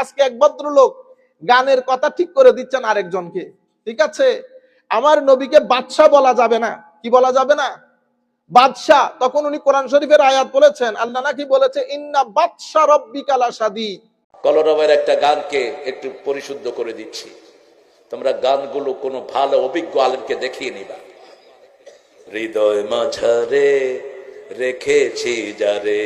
আজকে এক ভদ্রলোক গানের কথা ঠিক করে দিচ্ছেন আরেকজনকে। ঠিক আছে? আমার নবীকে বাদশাহ বলা যাবে না। কি বলা যাবে না? বাদশাহ, তখন উনি কোরআন শরীফের আয়াত বলেছেন, আল্লাহ নাকি বলেছে, ইন্না বাদশাহ রব্বিকালা সাদি কলরবের একটা গানকে একটু পরিশুদ্ধ করে দিচ্ছি। তোমরা গানগুলো কোনো ভালো, অভিজ্ঞ আলেমকে দেখিয়ে নিবা। হৃদয় মাঝারে রেখেছি যারে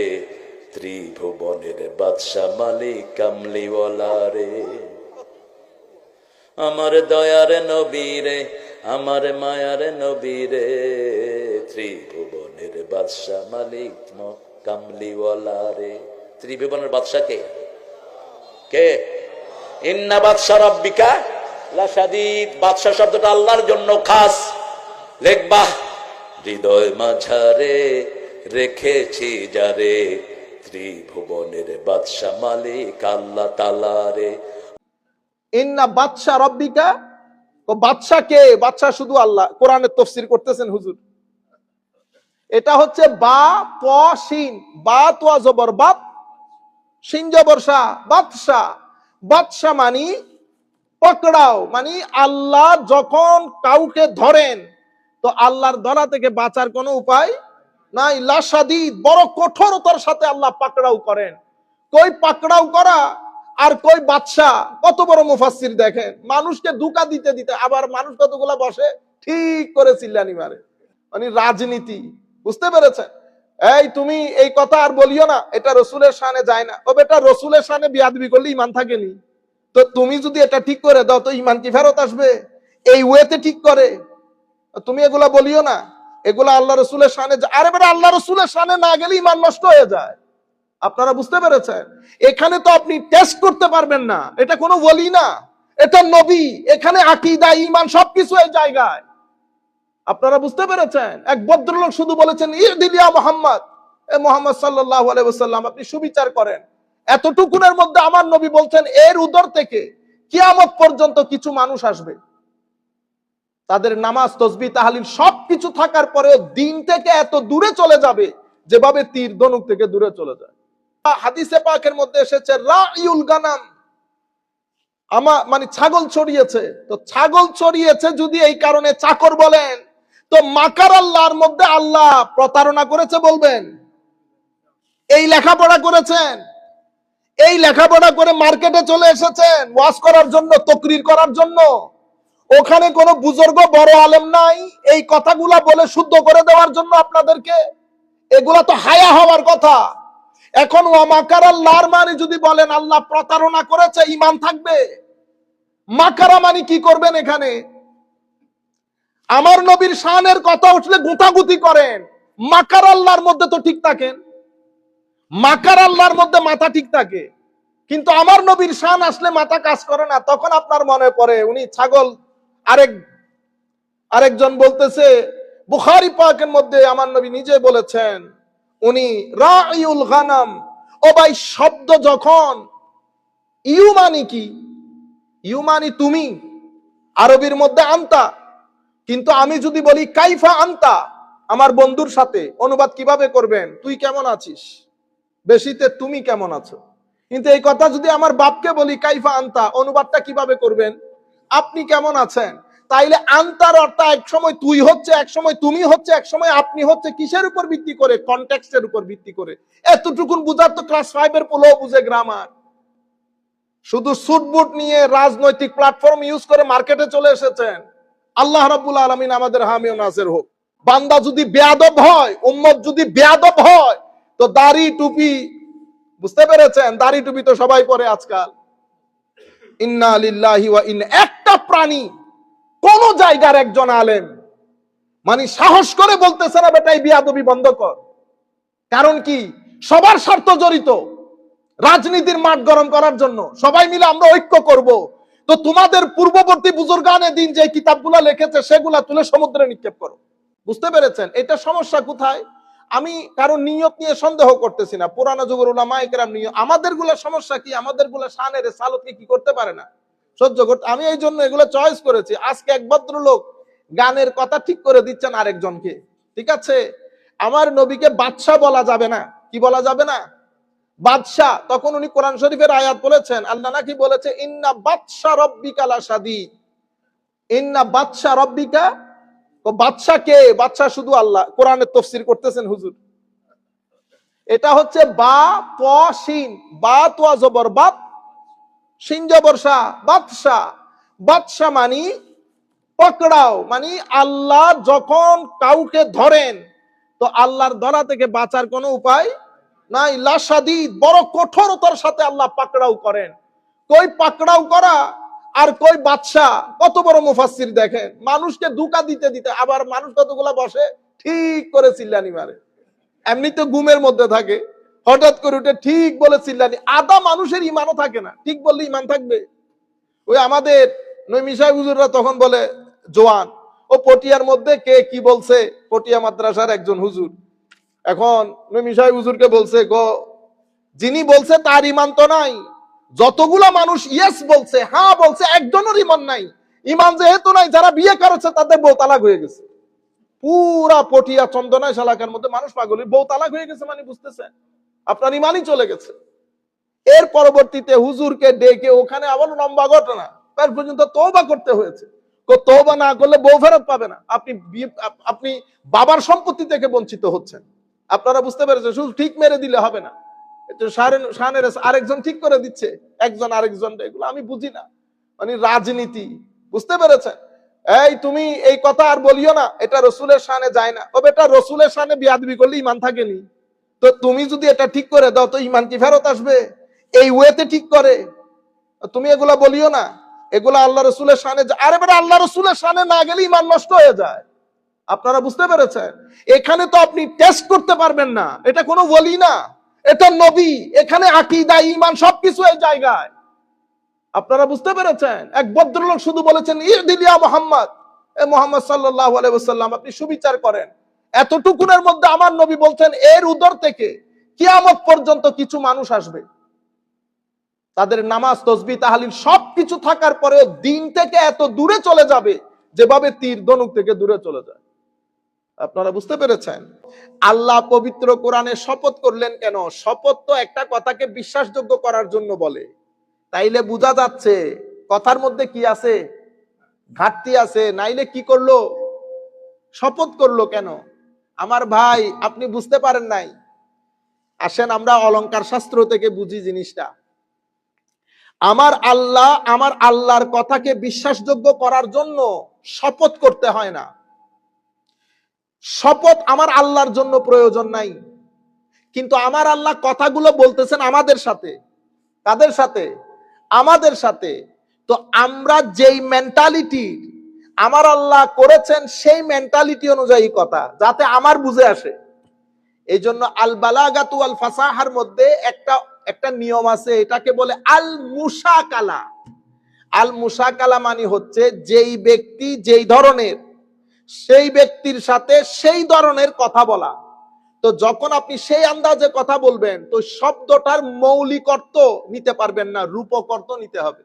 ত্রিভুবনের বাদশা মালিক কামলিওয়ালা রে। আমার দয়ার নবীরে আমার মায়ার নবীরে ত্রিভুবনের বাদশা মালিক কামলিওয়ালা রে। ত্রিভুবনের বাদশা কে? কে? ইন্না বাদশা রব্বিকা লাসাদিদ বাদশা শব্দটা আল্লাহর জন্য খাস। লেখবা হৃদয় মাঝারে রেখেছি যারে। ত্রিভুবনের বাদশা মালিক আল্লাহ তালারে ইন্না বাদশাহ রব্বিকা, ও বাদশাহ কে? বাদশাহ শুধু আল্লাহ। কোরআনের তফসির করতেছেন হুজুর। এটা হচ্ছে বা বা, তোয়া, জবর, বাত। বাদশাহ বাদশাহ মানি পকড়াও মানে আল্লাহ যখন কাউকে ধরেন, তো আল্লাহর ধরা থেকে বাঁচার কোনো উপায় নাই, লাশাদিদ, বড় কঠোরতার সাথে আল্লাহ পাকড়াও করেন। কই পাকড়াও করা আর কই বাদশাহ? কত বড় মুফাসসির দেখেন। মানুষকে দুকা দিতে দিতে আবার মানুষ কতগুলা বসে? ঠিক করে চিল্লানি মারে। মানে রাজনীতি, বুঝতে পেরেছেন? এই তুমি এই কথা আর বলিও না, এটা রসুলের শানে যায় না। ও বেটা, রসুলের শানে বিয়াদবি করলে ইমান থাকেনি। তো তুমি যদি এটা ঠিক করে দাও, তো ইমান কি ফেরত আসবে? এই ওয়েতে ঠিক করে। তুমি এগুলা বলিও না। এগুলা আল্লাহ রসুলের যা- আরে বেটা, আল্লাহ রসুলের শানে না গেলে ইমান নষ্ট হয়ে যায়। আপনারা বুঝতে পেরেছেন? এখানে তো আপনি টেস্ট করতে পারবেন না। এটা কোনো বলি না। এটা নবী। এখানে আকিদা ইমান সবকিছু এই জায়গায়। আপনারা বুঝতে পেরেছেন? এক ভদ্রলোক শুধু বলেছেন ইদিলিয়া মোহাম্মদ। এ মোহাম্মদ সাল্লাহ আলাইসাল্লাম আপনি সুবিচার করেন। এতটুকুনের মধ্যে আমার নবী বলছেন, এর উদর থেকে কিয়ামত পর্যন্ত কিছু মানুষ আসবে। তাদের নামাজ, তসবি, তাহালিল সবকিছু থাকার পরেও দিন থেকে এত দূরে চলে যাবে যেভাবে তীর ধনুক থেকে দূরে চলে যায়। হাদিসে পাকের মধ্যে এসেছে, রাইউল গানাম। আমার মানে ছাগল ছড়িয়েছে। তো ছাগল ছড়িয়েছে যদি এই কারণে চাকর বলেন, তো মাকার আল্লাহর মধ্যে আল্লাহ প্রতারণা করেছে বলবেন। এই লেখাপড়া করেছেন। এই লেখাপড়া করে মার্কেটে চলে এসেছেন। ওয়াশ করার জন্য, তকরির করার জন্য। ওখানে কোনো বুজুর্গ বড় আলেম নাই। এই কথাগুলা বলে শুদ্ধ করে দেওয়ার জন্য আপনাদেরকে এগুলা তো হায়া হওয়ার কথা। এখন ওয়ামাকার আল্লাহর মানে যদি বলেন, আল্লাহ প্রতারণা করেছে ইমান থাকবে। মাকারা মানে কি করবেন এখানে? আমার নবীর শানের কথা উঠলে গুতাগুতি করেন। মাকার আল্লাহর মধ্যে তো ঠিক থাকেন। মাকার আল্লাহর মধ্যে মাথা ঠিক থাকে। কিন্তু আমার নবীর শান আসলে মাথা কাজ করে না, তখন আপনার মনে পড়ে, উনি ছাগল আরেক, আরেকজন বলতেছে, বুখারি পাকের মধ্যে আমার নবী নিজে বলেছেন, উনি রাইউল গানাম। ও ভাই, শব্দ যখন ইউ মানে কি? ইউ মানে তুমি, আরবির মধ্যে আনতা। কিন্তু আমি যদি বলি, কাইফা আনতা, আমার বন্ধুর সাথে, অনুবাদ কীভাবে করবেন? তুই কেমন আছিস? বেশিতে তুমি কেমন আছো? কিন্তু এই কথা যদি আমার বাপকে বলি, কাইফা আনতা, অনুবাদটা কীভাবে করবেন? আপনি কেমন আছেন? তাইলে আন্তার অর্থ এক সময় তুই হচ্ছে, এক সময় তুমি হচ্ছে, এক সময় আপনি হচ্ছে কিসের উপর ভিত্তি করে? কনটেক্সটের উপর ভিত্তি করে। এতটুকুন বুঝার তো ক্লাস ফাইভ এর পোলো বুঝে গ্রামার শুধু সুটবুট নিয়ে রাজনৈতিক প্ল্যাটফর্ম ইউজ করে মার্কেটে চলে এসেছেন। আল্লাহ রাব্বুল আলামিন আমাদের হামিও নাসের হোক। বান্দা যদি বেয়াদব হয়, উম্মত যদি বেয়াদব হয়, তো দাড়ি টুপি, বুঝতে পেরেছেন? দাড়ি টুপি তো সবাই পরে আজকাল। ইন্না লিল্লাহি ওয়া ইন্না একটা প্রাণী কোন জায়গার একজন আলেম মানে সাহস করে বলতেছে না, বেটা, এই বিয়াদবি বন্ধ কর। কারণ কি? সবার স্বার্থ জড়িত। রাজনীতির মাঠ গরম করার জন্য সবাই মিলে আমরা ঐক্য করব। তো তোমাদের পূর্ববর্তী বুজুর্গানে দিন যে কিতাবগুলো লিখেছে, সেগুলা তুলে সমুদ্রে নিক্ষেপ করো। বুঝতে পেরেছেন? এটা সমস্যা কোথায়? আমি কারণ নিয়ত নিয়ে সন্দেহ করতেছি না। পুরানো যুগের উলামা একরাম নিয়ত আমাদেরগুলা সমস্যা কি? আমাদেরগুলা শানের সালতকে কি করতে পারে না? সহ্য করতে আমি এই জন্য এগুলো চয়েস করেছি। আজকে এক ভদ্রলোক গানের কথা ঠিক করে দিচ্ছেন আরেকজনকে। ঠিক আছে? আমার নবীকে বাদশাহ বলা যাবে না। কি বলা যাবে না? বাদশাহ। তখন উনি কোরআন শরীফের আয়াত বলেছেন, আল্লাহ নাকি বলেছে, ইন্না বাদশা রব্বিকা লাসাদিদ ইন্না বাদশা রব্বিকা তো বাদশাহ কে? বাদশাহ শুধু আল্লাহ। কোরআনের তফসির করতেছেন হুজুর। এটা হচ্ছে বা শিন বা তোয়া জবর বাত শাহ বাদশাহ বাদশাহ মানি পকড়াও মানে আল্লাহ যখন কাউকে ধরেন, তো আল্লাহর ধরা থেকে বাঁচার কোনো উপায় নাই। লাসাদিদ বড় কঠোরতার সাথে আল্লাহ পাকড়াও করেন। কই পাকড়াও করা আর কই বাদশাহ কত বড় মুফাসসির দেখেন। মানুষকে দুকা দিতে দিতে আবার মানুষ কতগুলা বসে? ঠিক করে চিল্লানি মারে। এমনিতে ঘুমের মধ্যে থাকে। হঠাৎ করে উঠে ঠিক বলে চিল্লানি আদা মানুষের ইমানও থাকে না। ঠিক বললে ইমান থাকবে। ওই আমাদের নৈমিশাই হুজুররা তখন বলে, জোয়ান, ও পটিয়ার মধ্যে কে কি বলছে? পটিয়া মাদ্রাসার একজন হুজুর। এখন নৈমিশাই হুজুরকে বলছে, গো, যিনি বলছে তার ইমান তো নাই। যতগুলা মানুষ ইয়েস বলছে হ্যাঁ বলছে, একজনের ইমান নাই। ইমান যেহেতু নাই, যারা বিয়ে করেছে তাদের বউ তালাক হয়ে গেছে। পুরা পটিয়া চন্দনায় শালাকার মধ্যে মানুষ পাগলের বউ তালাক হয়ে গেছে মানে বুঝতেছেন? আপনার ইমানই চলে গেছে। এর পরবর্তীতে হুজুরকে ডেকে ওখানে আবার লম্বা ঘটনা। তার পর্যন্ত তৌবা করতে হয়েছে। তৌবা না করলে বউ ফেরত পাবে না। আপনি আপনি বাবার সম্পত্তি থেকে বঞ্চিত হচ্ছেন। আপনারা বুঝতে পেরেছেন, শুধু ঠিক মেরে দিলে হবে না। আরেকজন ঠিক করে দিচ্ছে। একজন আরেকজন এগুলো আমি বুঝি না। মানে রাজনীতি, বুঝতে পেরেছেন? এই তুমি এই কথা আর বলিও না, এটা রসুলের শানে যায় না। তবে এটা রসুলের শানে বিয়াদবি করলে ইমান থাকেনি। তো তুমি যদি এটা ঠিক করে দাও, তো ইমান কি ফেরত আসবে? এই ওয়েতে ঠিক করে। তুমি এগুলা বলিও না। এগুলা আল্লাহ রসুলের যা- আরে বেটা, আল্লাহ রসুলের শানে না গেলে ইমান নষ্ট হয়ে যায়। আপনারা বুঝতে পেরেছেন? এখানে তো আপনি টেস্ট করতে পারবেন না। এটা কোনো বলি না। এটা নবী। এখানে আকিদা ইমান সবকিছু এই জায়গায়। আপনারা বুঝতে পেরেছেন? এক ভদ্রলোক শুধু বলেছেন ইদিলিয়া মোহাম্মদ। এ মোহাম্মদ সাল্লাহ আলাইসাল্লাম আপনি সুবিচার করেন। এতটুকুনের মধ্যে আমার নবী বলছেন, এর উদর থেকে কিয়ামত পর্যন্ত কিছু মানুষ আসবে। তাদের নামাজ, তসবি, তাহালিল সবকিছু থাকার পরেও দিন থেকে এত দূরে চলে যাবে যেভাবে তীর ধনুক থেকে দূরে চলে যায়। আপনারা বুঝতে পেরেছেন? আল্লাহ পবিত্র কোরআনে শপথ করলেন কেন? শপথ তো একটা কথাকে বিশ্বাসযোগ্য করার জন্য বলে। তাইলে বোঝা যাচ্ছে, কথার মধ্যে কি আছে? ঘাটতি আছে, নাইলে কি করল? শপথ করল কেন? আমার ভাই, আপনি বুঝতে পারেন নাই। আসেন আমরা অলংকার শাস্ত্র থেকে বুঝি জিনিসটা। আমার আল্লাহ, আমার আল্লাহর কথাকে বিশ্বাসযোগ্য করার জন্য শপথ করতে হয় না। শপথ আমার আল্লাহর জন্য প্রয়োজন নাই। কিন্তু আমার আল্লাহ কথাগুলো বলতেছেন আমাদের সাথে। কাদের সাথে? আমাদের সাথে। তো আমরা যেই মেন্টালিটি আমার আল্লাহ করেছেন সেই মেন্টালিটি অনুযায়ী কথা, যাতে আমার বুঝে আসে। এই জন্য আল বালাগাতু আল ফাসাহার মধ্যে একটা একটা নিয়ম আছে, এটাকে বলে আল মুসাকালা আল মুসাকালা মানে হচ্ছে যেই ব্যক্তি যেই ধরনের, সেই ব্যক্তির সাথে সেই ধরনের কথা বলা। তো যখন আপনি সেই আন্দাজে কথা বলবেন, তো শব্দটার মৌলিক অর্থ নিতে পারবেন না, রূপক অর্থ নিতে হবে।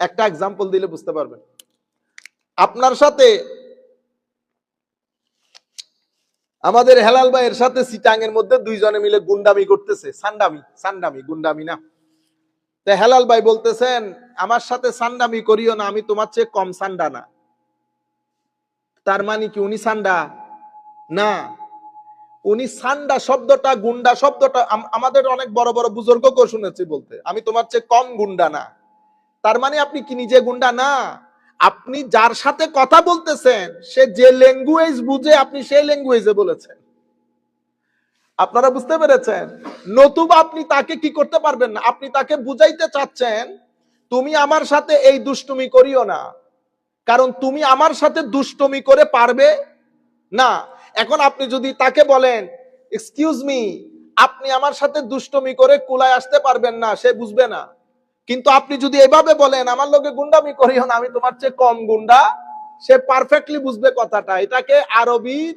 একটা এক্সাম্পল দিলে বুঝতে পারবেন। আপনার সাথে আমাদের হেলাল ভাইয়ের সাথে সিটাং এর মধ্যে দুইজনে মিলে গুন্ডামি করতেছে। সান্ডামি সান্ডামি, গুন্ডামি না। তো হেলাল ভাই বলতেছেন, আমার সাথে সান্ডামি করিও না, আমি তোমার চেয়ে কম সান্ডা না। তার মানে কি উনি সান্ডা? না। উনি সান্ডা শব্দটা, গুন্ডা শব্দটা আমাদের অনেক বড় বড় বুজুর্গকেও শুনেছি বলতে, আমি তোমার চেয়ে কম গুন্ডা না। তার মানে আপনি কি নিজে গুন্ডা না? আপনি যার সাথে কথা বলতেছেন, সে যে ল্যাঙ্গুয়েজ বুঝে আপনি সেই ল্যাঙ্গুয়েজে বলেছেন। আপনারা বুঝতে পেরেছেন? নতুবা আপনি তাকে কি করতে পারবেন না? আপনি তাকে বুঝাইতে চাচ্ছেন, তুমি আমার সাথে এই দুষ্টুমি করিও না। কারণ তুমি আমার সাথে দুষ্টুমি করে পারবে না। এখন আপনি যদি তাকে বলেন এক্সকিউজ মি আপনি আমার সাথে দুষ্টমি করে কুলায় আসতে পারবেন না, সে বুঝবে না। কিন্তু আপনি যদি এভাবে বলেন, আমার লোকে গুন্ডামি করিও না, আমি তোমার চেয়ে কম গুন্ডা, সে পারফেক্টলি বুঝবে কথাটা। এটাকে আরবির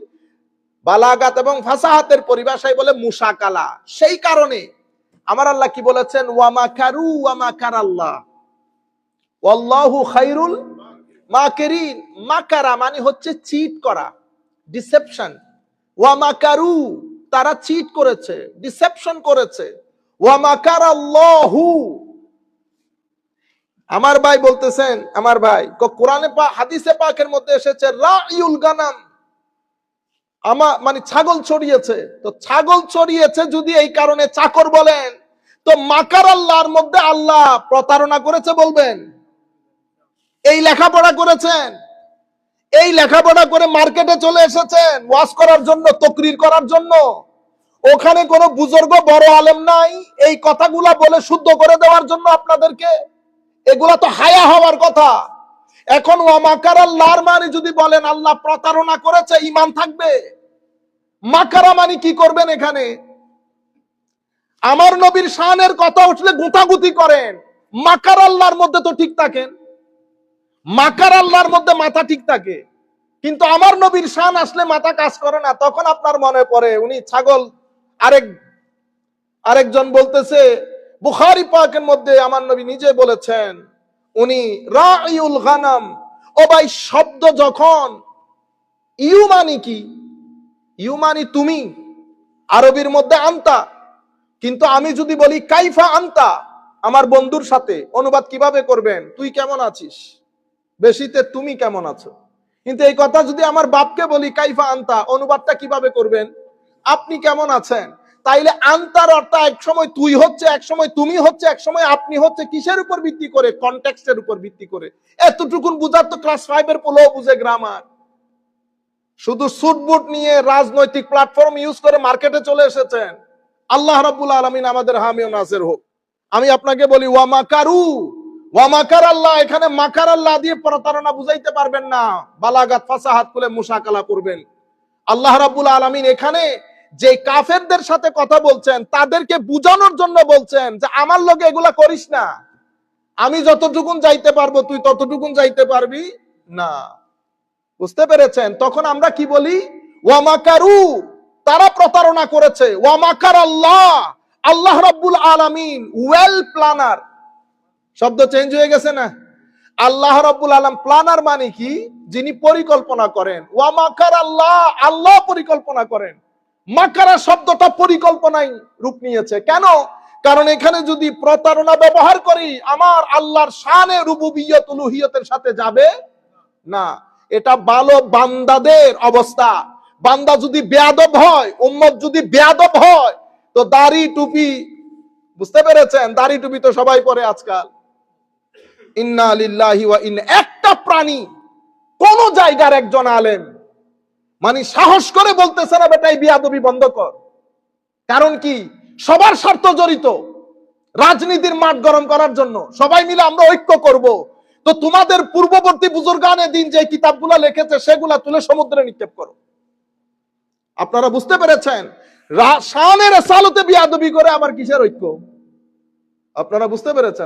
বালাগাত এবং ফাসাহাতের পরিভাষায় বলে মুসাকালা সেই কারণে আমার আল্লাহ কি বলেছেন ওয়ামা কারু ওয়ামা কারাল্লাহ ওয়াল্লাহু খাইরুল মাকেরিন। মাকারা মানে হচ্ছে চিট করা ডিসেপশন ওয়ামাকারু তারা চিট করেছে ডিসেপশন করেছে। ওয়া মাকারাল্লাহু আমার ভাই বলতেছেন, আমার ভাই কোরআনে পা হাদিসে পাকের মধ্যে এসেছে, রাইউল গানাম। আমা মানে ছাগল ছড়িয়েছে। তো ছাগল ছড়িয়েছে যদি এই কারণে চাকর বলেন, তো মাকার আল্লাহর মধ্যে আল্লাহ প্রতারণা করেছে বলবেন। এই লেখাপড়া করেছেন। এই লেখাপড়া করে মার্কেটে চলে এসেছেন ওয়াশ করার জন্য, তকরির করার জন্য। ওখানে কোনো বুজুর্গ বড় আলেম নাই, এই কথাগুলা বলে শুদ্ধ করে দেওয়ার জন্য আপনাদেরকে এগুলা তো হায়া হওয়ার কথা। এখন ওয়ামাকার আল্লাহর মানে যদি বলেন, আল্লাহ প্রতারণা করেছে ইমান থাকবে। মাকারা মানে কি করবেন এখানে? আমার নবীর শানের কথা উঠলে গুতাগুতি করেন। মাকার আল্লাহর মধ্যে তো ঠিক থাকেন। মাকার আল্লাহর মধ্যে মাথা ঠিক থাকে। কিন্তু আমার নবীর শান আসলে মাথা কাজ করে না, তখন আপনার মনে পড়ে, উনি ছাগল আরেক আরেকজন বলতেছে বুখারি পাকের মধ্যে আমার নবী নিজে বলেছেন, উনি রাইউল গানাম, ও ভাই শব্দ যখন ইউ মানি কি? ইউ মানি তুমি, আরবির মধ্যে আনতা। কিন্তু আমি যদি বলি কাইফা আনতা, আমার বন্ধুর সাথে, অনুবাদ কীভাবে করবেন? তুই কেমন আছিস? বেশিতে তুমি কেমন আছো? কিন্তু এই কথা যদি আমার বাপকে বলি কাইফা আনতা, অনুবাদটা কীভাবে করবেন? আপনি কেমন আছেন? তাইলে আন্তার অর্থ এক সময় তুই হচ্ছে, এক সময় তুমি হচ্ছে, এক সময় আপনি হচ্ছে, কিসের উপর ভিত্তি করে? কনটেক্সটের উপর ভিত্তি করে। এতটুকুন বুঝার তো ক্লাস ফাইভ এর পোলো বুঝে গ্রামার শুধু সুটবুট নিয়ে রাজনৈতিক প্ল্যাটফর্ম ইউজ করে মার্কেটে চলে এসেছেন। আল্লাহ রাব্বুল আলামিন আমাদের হামিও নাসের হোক। আমি আপনাকে বলি, ওয়া মাকারু। ওয়া মাকার আল্লাহ, এখানে মাকার আল্লাহ দিয়ে প্রতারণা বুঝাইতে পারবেন না। বালাগাত ফাসাহাত করে মুশাকালা করবেন। আল্লাহ রাব্বুল আলামিন এখানে যে কাফেরদের সাথে কথা বলছেন, তাদেরকে বুঝানোর জন্য বলছেন যে, আমার লোকে এগুলা করিস না। আমি যতটুকুন যাইতে পারব, তুই ততটুকুন যাইতে পারবি না। বুঝতে পেরেছেন? তখন আমরা কি বলি? ওয়ামাকারু তারা প্রতারণা করেছে। ওয়ামাকার আল্লাহ? আল্লাহ রাব্বুল আলামিন ওয়েল প্ল্যানার শব্দ চেঞ্জ হয়ে গেছে না? আল্লাহ রাব্বুল আলাম প্ল্যানার মানে কি? যিনি পরিকল্পনা করেন। ওয়ামাকার আল্লাহ? আল্লাহ পরিকল্পনা করেন। মাকারা শব্দটা পরিকল্পনায় রূপ নিয়েছে। কেন? কারণ এখানে যদি প্রতারণা ব্যবহার করি, আমার আল্লাহর শানে রুবুবিয়ত, উলুহিয়তের সাথে যাবে না। এটা ভালো বান্দাদের অবস্থা। বান্দা যদি বেয়াদব হয়, উম্মত যদি বেয়াদব হয়, তো দাড়ি টুপি, বুঝতে পেরেছেন? দাড়ি টুপি তো সবাই পরে আজকাল। ইন্না লিল্লাহি ওয়া ইন একটা প্রাণী কোন জায়গার একজন আলেম মানে সাহস করে বলতেছে না বেটাই বিয়াদবি বন্ধ কর। কারণ কি? সবার স্বার্থ জড়িত। রাজনীতির মাঠ গরম করার জন্য সবাই মিলে আমরা ঐক্য করব। তো তোমাদের পূর্ববর্তী বুজুর্গানে দিন যে কিতাবগুলো লিখেছে, সেগুলা তুলে সমুদ্রে নিক্ষেপ করো। আপনারা বুঝতে পেরেছেন? শানের সালতে বিয়াদবি করে আবার কিসের ঐক্য? আপনারা বুঝতে পেরেছেন?